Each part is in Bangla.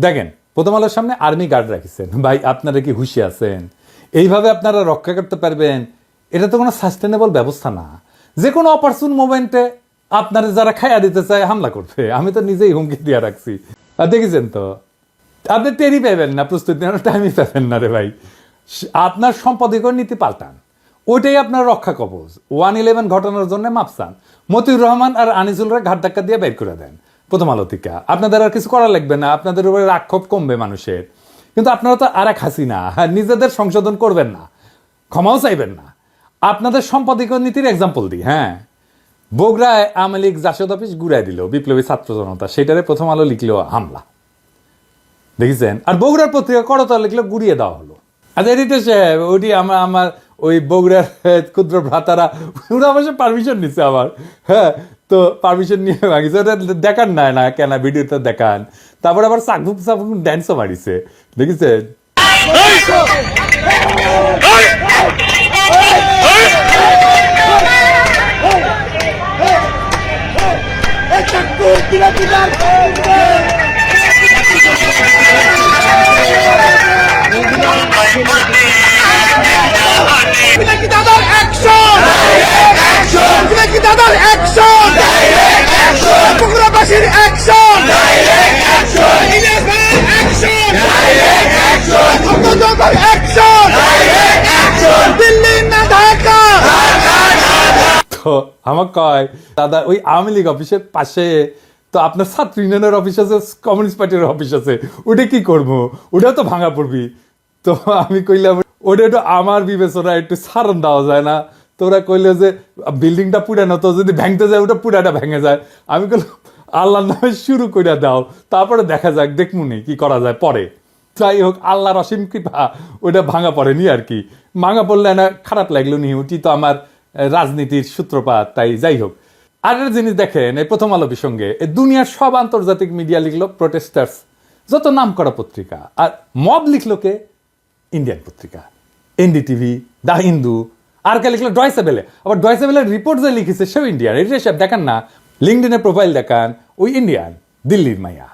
দেখেন, প্রথম আলোর সামনে আর্মি গার্ড রাখিছেন। ভাই, আপনারা কি হুশি আছেন? এইভাবে আপনারা রক্ষা করতে পারবেন? এটা তো কোনো সাস্টেনেবল ব্যবস্থা না। যে কোনো অপারচুন মোমেন্টে আপনারা যারা খাইয়া দিতে চায়, হামলা করবে। আমি তো নিজেই হুমকি দিয়ে রাখছি। আর দেখেছেন তো? আপনি টেরি পাবেন না, প্রস্তুতি নেওয়ার টাইমই পাবেন না রে ভাই। আপনার সম্পাদকীয় নীতি পাল্টান। ওইটাই আপনার রক্ষা কবচ। ওয়ান ইলেভেন ঘটনার জন্য মাপসান মতিউর রহমান আর আনিসুলরা ঘাট ধাক্কা দিয়ে বের করে দেন। প্রথম আলো থেকে আপনাদের আর কিছু করা লাগবে না আপনাদের উপরে রাক্ষোভ কমবে মানুষের। কিন্তু আপনারা তো আর এক হাসিনা হ্যাঁ, নিজেদের সংশোধন করবেন না ক্ষমাও চাইবেন না। আপনাদের সম্পাদকীয় নীতির এক্সাম্পল দিই হ্যাঁ। বগুড়ায় আওয়ামী লীগ জাসদ অফিস ঘুরাই দিল বিপ্লবী ছাত্র জনতা সেটারে প্রথম আলো লিখলো হামলা। দেখেছেন? আর বগুড়ার পত্রিকা করতলা লিখলো গুড়িয়ে দেওয়া হলো। আচ্ছা এডিটর সাহেব ওইটি আমার আমার ওই বগুড়ার ক্ষুদ্র ভ্রাতারা ওরা অবশ্য পারমিশন নিচ্ছে আমার হ্যাঁ। তো পারমিশন নিয়ে মাগিছে ওটা দেখান না না, কেন ভিডিওটা দেখান। তারপর আবার সাকুক সাকুক ড্যান্সও মারিছে। দেখেছেন তো আমার কয় দাদা ওই আওয়ামী লীগ অফিসের পাশে তো আপনার ছাত্র ইউনিয়নের অফিস আছে কমিউনিস্ট পার্টির অফিস আছে ওটা কি করব? ওটাও তো ভাঙা পড়বি। তো আমি কইলাম ওটা একটু আমার বিবেচনা একটু সারণ দেওয়া যায় না। তোরা কইলে যে বিল্ডিংটা পুরানো তো যদি ভাঙতে যায় ওটা পুরাটা ভেঙে যায়। আমি কইলাম আল্লাহর নামে শুরু করে দাও তারপরে দেখা যাক দেখমুনি কি করা যায় পরে। যাই হোক, আল্লাহর অসীম কৃপা ওটা ভাঙা পড়েনি আর কি। ভাঙা পড়লে না খারাপ লাগল নি ওটি তো আমার রাজনীতির সূত্রপাত, তাই যাই হোক। আর জিনিস দেখেন, এই প্রথম আলো এই দুনিয়ার সব আন্তর্জাতিক মিডিয়া লিখলো প্রোটেস্টার্স যত নাম করা পত্রিকা, আর মব লিখলো কে? ইন্ডিয়ান পত্রিকা। এনডিটিভি দ্য হিন্দু, আর কে লিখলো? ডয়সে বেলে আবার ডয়সে বেলের রিপোর্ট যে লিখেছে, সেও ইন্ডিয়ান এটা সব দেখান না লিঙ্কডিনের প্রোফাইল দেখান, ওই ইন্ডিয়ান দিল্লির মাইয়া।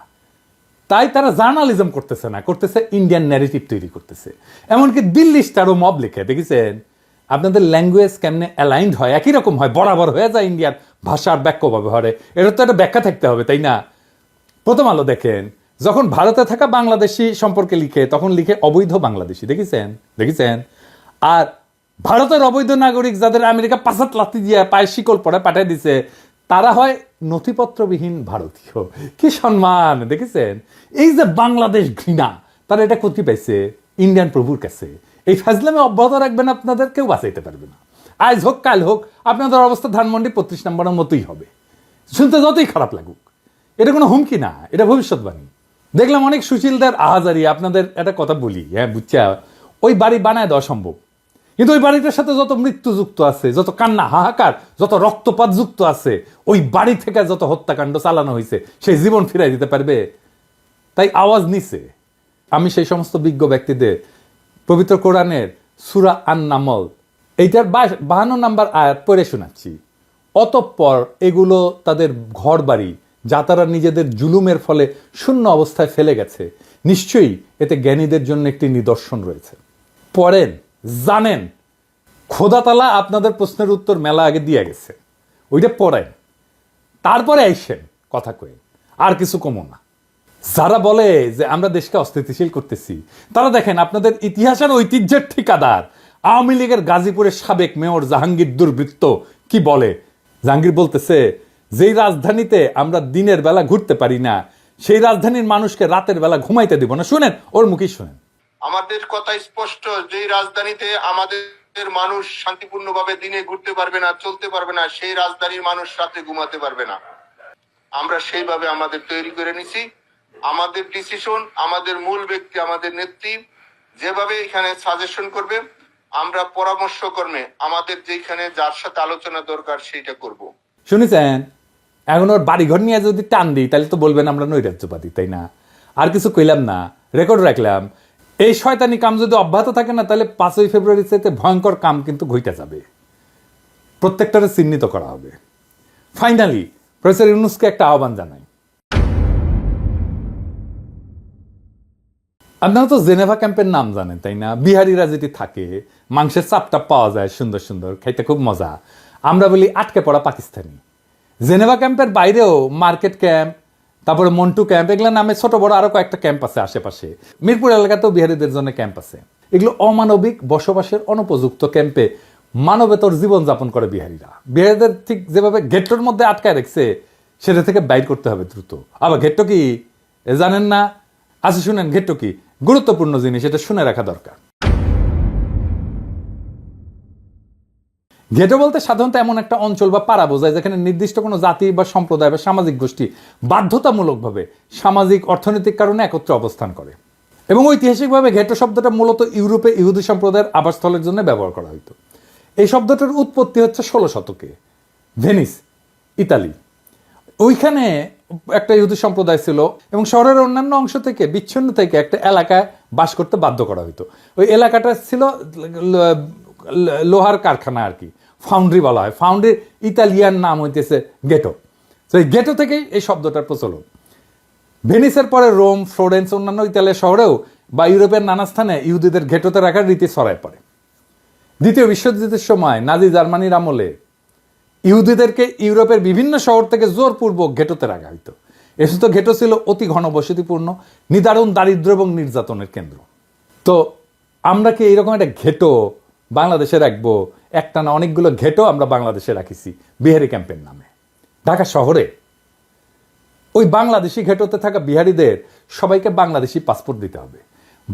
তাই তারা জার্নালিজম করতেছে না, করতেছে ইন্ডিয়ান ন্যারেটিভ তৈরি করতেছে। এমনকি দিল্লি স্টারও মব লিখে, দেখেছেন? আপনাদের ল্যাঙ্গুয়েজ কেমনে অ্যালাইন্ড হয়? একই রকম হয়, বরাবর হয়ে যায় ইন্ডিয়ান ভাষার বাক্য ব্যবহারে। এটা তো একটা ব্যাখ্যা থাকতে হবে, তাই না? প্রথম আলো দেখেন, যখন ভারতে থাকা বাংলাদেশি সম্পর্কে লিখে, তখন লিখে অবৈধ বাংলাদেশি, দেখেছেন? দেখেছেন? আর ভারতের অবৈধ নাগরিক যাদের আমেরিকা পাঁচাত লাথি দিয়ে পায়ে শিকল পরে পাঠিয়ে দিছে তারা হয় নথিপত্রবিহীন ভারতীয়। কি সম্মান, দেখেছেন? এই যে বাংলাদেশ ঘৃণা, তারা এটা ক্ষতি পাইছে, ইন্ডিয়ান প্রভুর কাছে। এই ফাজলামে অব্যাহত রাখবেন আপনাদের, কেউ বাঁচাইতে পারবে না। আজ হোক, কাল হোক, আপনাদের অবস্থা ধানমন্ডি পঁচিশ নম্বরের মতোই হবে। শুনতে যতই খারাপ লাগুক, এটা কোনো হুমকি না, এটা ভবিষ্যৎবাণী। দেখলাম অনেক সুশীলদের আহাজারি, আপনাদের একটা কথা বলি হ্যাঁ বুঝছা? ওই বাড়ি বানায় দেওয়া সম্ভব। কিন্তু ওই বাড়িটার সাথে যত মৃত্যু যুক্ত আছে, যত কান্না হাহাকার, যত রক্তপাত যুক্ত আছে, ওই বাড়ি থেকে যত হত্যাকাণ্ড চালানো হয়েছে, সেই জীবন ফিরাই দিতে পারবে? তাই আওয়াজ নিছে। আমি সেই সমস্ত বিজ্ঞ ব্যক্তিদের, পবিত্র কোরআনের সুরা আন নামল এইটার বাহান্ন নাম্বার আয়াত পড়ে শোনাচ্ছি। অতঃপর এগুলো তাদের ঘর বাড়ি যা তারা নিজেদের জুলুমের ফলে শূন্য অবস্থায় ফেলে গেছে। নিশ্চয়ই এতে জ্ঞানীদের জন্য একটি নিদর্শন রয়েছে। পড়েন। জানেন। খোদাতালা আপনাদের প্রশ্নের উত্তর মেলা আগে দিয়ে গেছে। ওইটা পড়েন। তারপরে আইসেন, কথা কয়ে। আর কিছু কমো না। যারা বলে যে আমরা দেশকে অস্থিতিশীল করতেছি, তারা দেখেন আপনাদের ইতিহাসের ঐতিহ্যের ঠিকাদার। আওয়ামী লীগের গাজীপুরের সাবেক মেয়র জাহাঙ্গীর দুর্বৃত্ত কি বলে? জাহাঙ্গীর বলতেছে, যেই রাজধানীতে আমরা দিনের বেলা ঘুরতে পারি না, সেই রাজধানীর মানুষকে রাতের বেলা ঘুমাইতে দিব না। শুনেন, ওর মুখেই শুনেন। আমাদের কথা স্পষ্ট যে রাজধানীতে আমাদের মানুষ শান্তিপূর্ণভাবে দিনে ঘুরতে পারবে না, চলতে পারবে না, সেই রাজধানীর মানুষ রাতে ঘুমাতে পারবে না। আমরা সেইভাবে আমাদের তৈরি করে নিছি। আমাদের ডিসিশন আমাদের মূল ব্যক্তি, আমাদের নেত্রী, যেভাবে এখানে সাজেশন করবে, আমরা পরামর্শ কর্মে আমাদের যেখানে যার সাথে আলোচনা দরকার সেইটা করব। শুনেছেন? এখন ওর বাড়িঘর নিয়ে যদি টান দিই, তাহলে তো বলবেন আমরা নৈরাজ্যবাদী, তাই না? আর কিছু কইলাম না। রেকর্ড রাখলাম। এই শয়তানি কাম যদি অব্যাহত থাকে না, তাহলে পাঁচই ফেব্রুয়ারি চাইতে ভয়ঙ্কর কাম কিন্তু ঘইটা যাবে। প্রত্যেকটারে চিহ্নিত করা হবে। ফাইনালি প্রফেসর ইউনুসকে একটা আহ্বান জানাই। আপনারা তো জেনেভা ক্যাম্পের নাম জানেন, তাই না? বিহারিরা যেটি থাকে, মাংসের চাপটা পাওয়া যায় সুন্দর সুন্দর, খাইতে খুব মজা। আমরা বলি আটকে পড়া পাকিস্তানি। জেনেভা ক্যাম্পের বাইরেও মার্কেট ক্যাম্প তারপরে মন্টু ক্যাম্প এগুলো নামে ছোট বড় আরও কয়েকটা ক্যাম্প আছে আশেপাশে। মিরপুর এলাকাতেও বিহারীদের জন্য ক্যাম্প আছে। এগুলো অমানবিক বসবাসের অনুপযুক্ত ক্যাম্পে মানবেতর জীবনযাপন করে বিহারিরা। বিহারিদের ঠিক যেভাবে গেটটোর মধ্যে আটকায় রেখেছে, সেটা থেকে বাইর করতে হবে দ্রুত। আবার গেট্টো কি? জানেন না? আচ্ছা শুনেন ঘেট্টো কি? গুরুত্বপূর্ণ জিনিস, এটা শুনে রাখা দরকার। ঘেটো বলতে সাধারণত এমন একটা অঞ্চল বা পাড়া বোঝায় যেখানে নির্দিষ্ট কোনো জাতি বা সম্প্রদায় বা সামাজিক গোষ্ঠী বাধ্যতামূলকভাবে সামাজিক অর্থনৈতিক কারণে একত্রে অবস্থান করে। এবং ঐতিহাসিকভাবে ঘেটো শব্দটা মূলত ইউরোপে ইহুদি সম্প্রদায়ের আবাসস্থলের জন্য ব্যবহার করা হতো এই শব্দটার উৎপত্তি হচ্ছে ষোলো শতকে, ভেনিস, ইতালি। ওইখানে একটা ইহুদি সম্প্রদায় ছিল এবং শহরের অন্যান্য অংশ থেকে, বিচ্ছিন্ন থেকে একটা এলাকায় বাস করতে বাধ্য করা হতো ওই এলাকাটা ছিল লোহার কারখানা আর কি। ফাউন্ড্রি বলা হয়। ফাউন্ড্রির ইতালিয়ান নাম হইতেছে গেটো। তো এই গেটো থেকেই এই শব্দটার প্রচলন। ভেনিসের পরে রোম, ফ্লোরেন্স, অন্যান্য ইতালিয়া শহরেও বা ইউরোপের নানা স্থানে ইহুদিদের ঘেটোতে রাখার রীতি ছড়ায় পড়ে। দ্বিতীয় বিশ্বযুদ্ধের সময় নাজি জার্মানির আমলে ইহুদিদেরকে ইউরোপের বিভিন্ন শহর থেকে জোরপূর্বক ঘেটোতে রাখা হইতো। এসব ঘেটো ছিল অতি ঘনবসতিপূর্ণ, নিদারুণ, দারিদ্র এবং নির্যাতনের কেন্দ্র। তো আমরা কি এইরকম একটা ঘেটো বাংলাদেশে রাখব? একটা না অনেকগুলো ঘেটো আমরা বাংলাদেশে রাখিছি, বিহারি ক্যাম্পের নামে। ঢাকা শহরে। ওই বাংলাদেশি ঘেটোতে থাকা বিহারিদের সবাইকে বাংলাদেশি পাসপোর্ট দিতে হবে।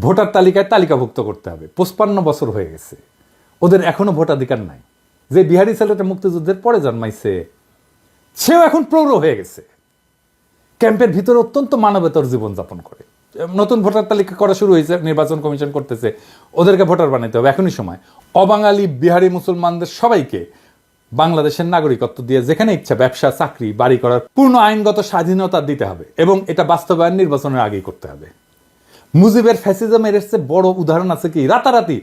ভোটার তালিকায় তালিকাভুক্ত করতে হবে। পঁচপান্ন বছর হয়ে গেছে। ওদের এখনও ভোটাধিকার নাই। যে বিহারি ছেলেটা মুক্তিযুদ্ধের পরে জন্মাইছে, সেও এখন প্রৌঢ় হয়ে গেছে। ক্যাম্পের ভিতরে অত্যন্ত মানবেতর জীবনযাপন করে। নতুন ভোটার তালিকা করা শুরু হয়েছে, নির্বাচন কমিশন করতেছে, ওদেরকে ভোটার বানাইতে হবে। এখনই সময়। অবাঙালি বিহারি মুসলমানদের সবাইকে বাংলাদেশের নাগরিকত্ব দিয়ে যেখানে ইচ্ছা ব্যবসা, চাকরি, বাড়ি করার পূর্ণ আইনগত স্বাধীনতা দিতে হবে এবং এটা বাস্তবায়ন নির্বাচনের আগেই করতে হবে। মুজিবের ফ্যাসিজমের চেয়ে বড় উদাহরণ আছে কি? রাতারাতি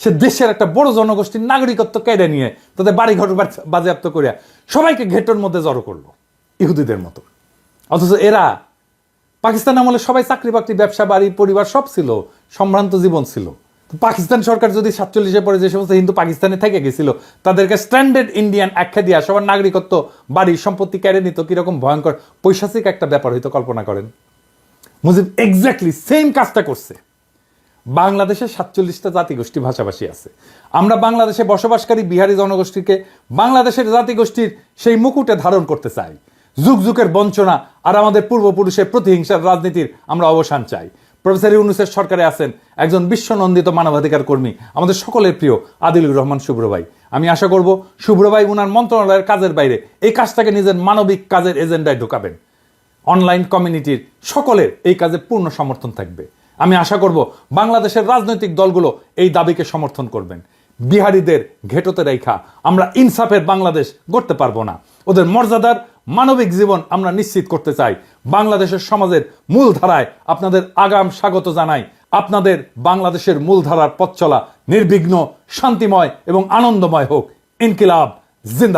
সে দেশের একটা বড় জনগোষ্ঠীর নাগরিকত্ব কেড়ে নিয়ে তাদের বাড়ি ঘর বাজেয়াপ্ত করিয়া সবাইকে ঘেটোর মধ্যে জড়ো করল, ইহুদিদের মতো। অথচ এরা পাকিস্তান আমলে সবাই চাকরি বাকরি ব্যবসা বাড়ি পরিবার সব ছিল, সম্ভ্রান্ত জীবন ছিল। পাকিস্তান সরকার যদি সাতচল্লিশে পরে যে সমস্ত হিন্দু পাকিস্তানে থেকে গেছিল, তাদেরকে স্ট্যান্ডার্ড ইন্ডিয়ান আখ্যা দিয়া সবার নাগরিকত্ব, বাড়ি, সম্পত্তি কেড়ে নিত, কীরকম ভয়ঙ্কর পৈশাচিক একটা ব্যাপার হয়তো কল্পনা করেন। মুজিব এক্স্যাক্টলি সেম কাজটা করছে। বাংলাদেশে সাতচল্লিশটা জাতিগোষ্ঠী ভাষাভাষী আছে। আমরা বাংলাদেশে বসবাসকারী বিহারি জনগোষ্ঠীকে বাংলাদেশের জাতিগোষ্ঠীর সেই মুকুটে ধারণ করতে চাই। যুগ যুগের বঞ্চনা আর আমাদের পূর্বপুরুষের প্রতিহিংসার রাজনীতির আমরা অবসান চাই। প্রফেসর ইউনুসের সরকারে আছেন একজন বিশ্বনন্দিত মানবাধিকার কর্মী, আমাদের সকলের প্রিয় আদিলুর রহমান শুভ্র ভাই আমি আশা করব শুভ্র ভাই উনার মন্ত্রণালয়ের কাজের বাইরে এই কাজটাকে নিজের মানবিক কাজের এজেন্ডায় ঢোকাবেন। অনলাইন কমিউনিটির সকলের এই কাজে পূর্ণ সমর্থন থাকবে। আমি আশা করব বাংলাদেশের রাজনৈতিক দলগুলো এই দাবিকে সমর্থন করবেন। বিহারীদের ঘেটোতে রেখা আমরা ইনসাফের বাংলাদেশ গড়তে পারব না। ওদের মর্যাদার মানবিক জীবন আমরা নিশ্চিত করতে চাই। বাংলাদেশের সমাজের মূল ধারায় আপনাদের আগাম স্বাগত জানাই। আপনাদের বাংলাদেশের মূলধারার পথ চলা নির্বিঘ্ন, শান্তিময় এবং আনন্দময় হোক। ইনকিলাব জিন্দা